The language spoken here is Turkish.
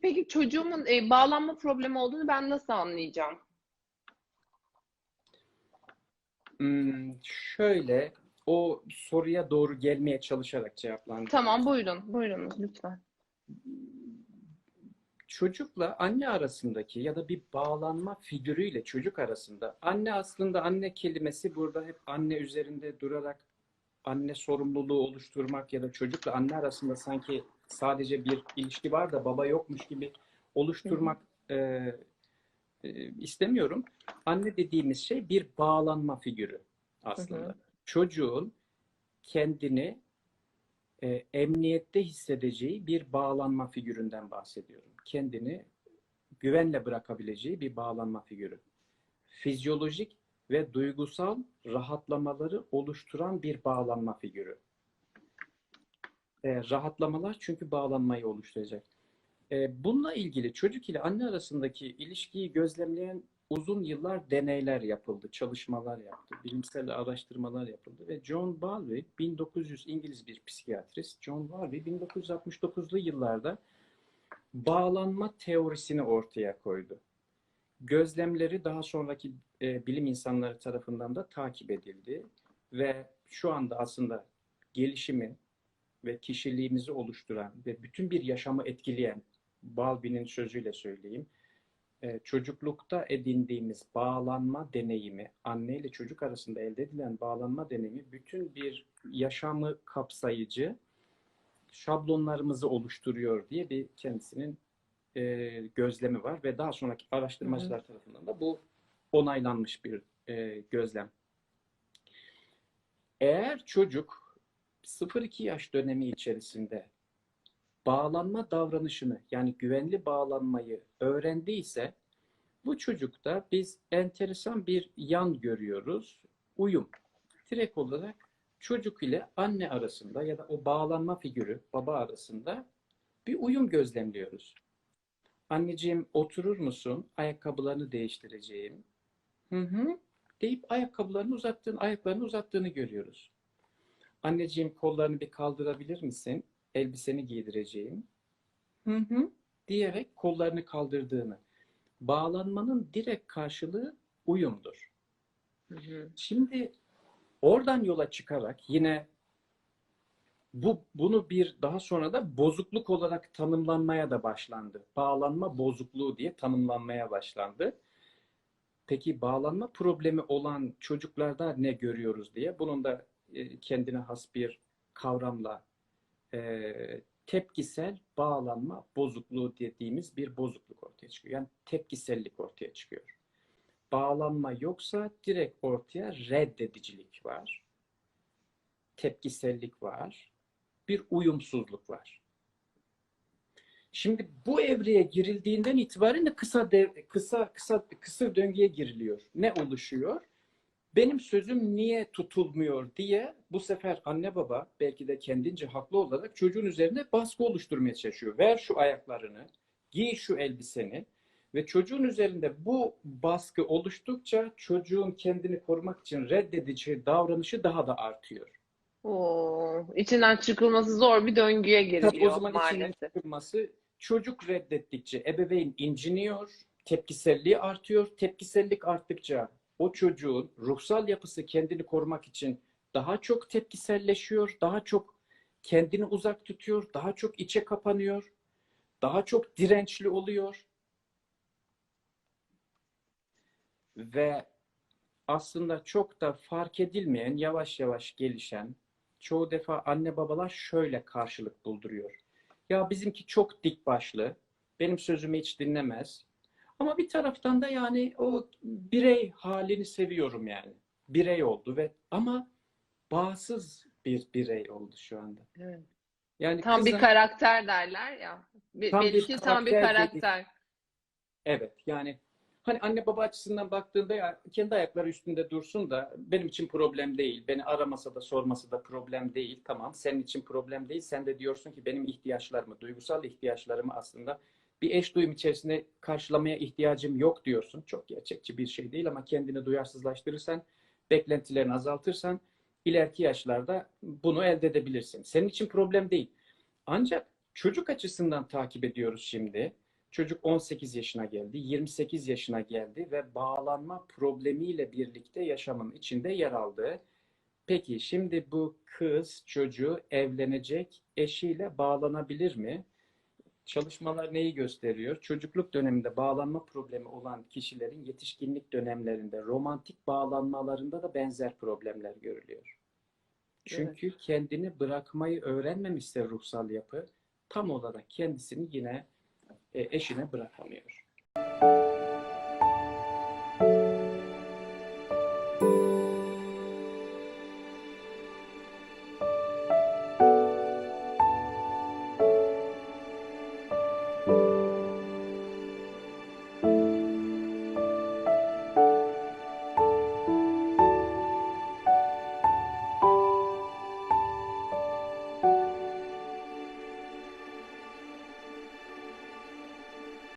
Peki çocuğumun e, bağlanma problemi olduğunu ben nasıl anlayacağım? Hmm, şöyle o soruya doğru gelmeye çalışarak cevaplandırayım. Tamam buyurun. Buyurunuz lütfen. Çocukla anne arasındaki ya da bir bağlanma figürüyle çocuk arasında anne aslında anne kelimesi burada hep anne üzerinde durarak anne sorumluluğu oluşturmak ya da çocukla anne arasında sanki sadece bir ilişki var da baba yokmuş gibi oluşturmak e, e, istemiyorum. Anne dediğimiz şey bir bağlanma figürü aslında. Hı hı. Çocuğun kendini e, emniyette hissedeceği bir bağlanma figüründen bahsediyorum. Kendini güvenle bırakabileceği bir bağlanma figürü. Fizyolojik ve duygusal rahatlamaları oluşturan bir bağlanma figürü. E, rahatlamalar çünkü bağlanmayı oluşturacak. E, bununla ilgili çocuk ile anne arasındaki ilişkiyi gözlemleyen uzun yıllar deneyler yapıldı, çalışmalar yaptı, bilimsel araştırmalar yapıldı ve John Bowlby 1900 İngiliz bir psikiyatrist John Bowlby 1969'lu yıllarda bağlanma teorisini ortaya koydu. Gözlemleri daha sonraki e, bilim insanları tarafından da takip edildi ve şu anda aslında gelişimi ve kişiliğimizi oluşturan ve bütün bir yaşamı etkileyen Bowlby'nin sözüyle söyleyeyim e, çocuklukta edindiğimiz bağlanma deneyimi, anne ile çocuk arasında elde edilen bağlanma deneyimi bütün bir yaşamı kapsayıcı şablonlarımızı oluşturuyor diye bir kendisinin e, gözlemi var ve daha sonraki araştırmacılar tarafından da bu onaylanmış bir e, gözlem. Eğer çocuk 0-2 yaş dönemi içerisinde bağlanma davranışını yani güvenli bağlanmayı öğrendiyse bu çocukta biz enteresan bir yan görüyoruz. Uyum. Direkt olarak çocuk ile anne arasında ya da o bağlanma figürü baba arasında bir uyum gözlemliyoruz. Anneciğim oturur musun? Ayakkabılarını değiştireceğim. Hı hı. Deyip ayakkabılarını uzattığını, ayaklarını uzattığını görüyoruz. Anneciğim kollarını bir kaldırabilir misin? elbiseni giydireceğim. Hı hı, diyerek kollarını kaldırdığını. Bağlanmanın direkt karşılığı uyumdur. Hı hı. Şimdi oradan yola çıkarak yine bu bunu bir daha sonra da bozukluk olarak tanımlanmaya da başlandı. Bağlanma bozukluğu diye tanımlanmaya başlandı. Peki bağlanma problemi olan çocuklarda ne görüyoruz diye bunun da e, kendine has bir kavramla e, tepkisel bağlanma bozukluğu dediğimiz bir bozukluk ortaya çıkıyor. Yani tepkisellik ortaya çıkıyor. Bağlanma yoksa direkt ortaya reddedicilik var. Tepkisellik var. Bir uyumsuzluk var. Şimdi bu evreye girildiğinden itibaren de kısa dev, kısa kısa kısır döngüye giriliyor. Ne oluşuyor? benim sözüm niye tutulmuyor diye bu sefer anne baba belki de kendince haklı olarak çocuğun üzerine baskı oluşturmaya çalışıyor. Ver şu ayaklarını, giy şu elbiseni ve çocuğun üzerinde bu baskı oluştukça çocuğun kendini korumak için reddedici davranışı daha da artıyor. Oo, içinden çıkılması zor bir döngüye Tabii o giriliyor zaman içinden maalesef. çıkılması çocuk reddettikçe ebeveyn inciniyor, tepkiselliği artıyor. Tepkisellik arttıkça o çocuğun ruhsal yapısı kendini korumak için daha çok tepkiselleşiyor, daha çok kendini uzak tutuyor, daha çok içe kapanıyor, daha çok dirençli oluyor. Ve aslında çok da fark edilmeyen, yavaş yavaş gelişen, çoğu defa anne babalar şöyle karşılık bulduruyor. Ya bizimki çok dik başlı, benim sözümü hiç dinlemez, ama bir taraftan da yani o birey halini seviyorum yani. Birey oldu ve ama bağımsız bir birey oldu şu anda. Evet. Yani Tam bir kızın- karakter derler ya. Bir, Tam bir tam bir karakter karakter. evet yani hani anne baba açısından baktığında ya kendi ayakları üstünde dursun da benim için problem değil. Beni aramasa da sormasa da problem değil. Tamam senin için problem değil. Sen de diyorsun ki benim ihtiyaçlarımı, duygusal ihtiyaçlarımı aslında bir eş duyum içerisinde karşılamaya ihtiyacım yok diyorsun. Çok gerçekçi bir şey değil ama kendini duyarsızlaştırırsan, beklentilerini azaltırsan ileriki yaşlarda bunu elde edebilirsin. Senin için problem değil. Ancak çocuk açısından takip ediyoruz şimdi. Çocuk 18 yaşına geldi, 28 yaşına geldi ve bağlanma problemiyle birlikte yaşamın içinde yer aldı. Peki şimdi bu kız çocuğu evlenecek eşiyle bağlanabilir mi? Çalışmalar neyi gösteriyor? Çocukluk döneminde bağlanma problemi olan kişilerin yetişkinlik dönemlerinde romantik bağlanmalarında da benzer problemler görülüyor. Çünkü kendini bırakmayı öğrenmemişse ruhsal yapı tam olarak kendisini yine e, eşine bırakamıyor. Müzik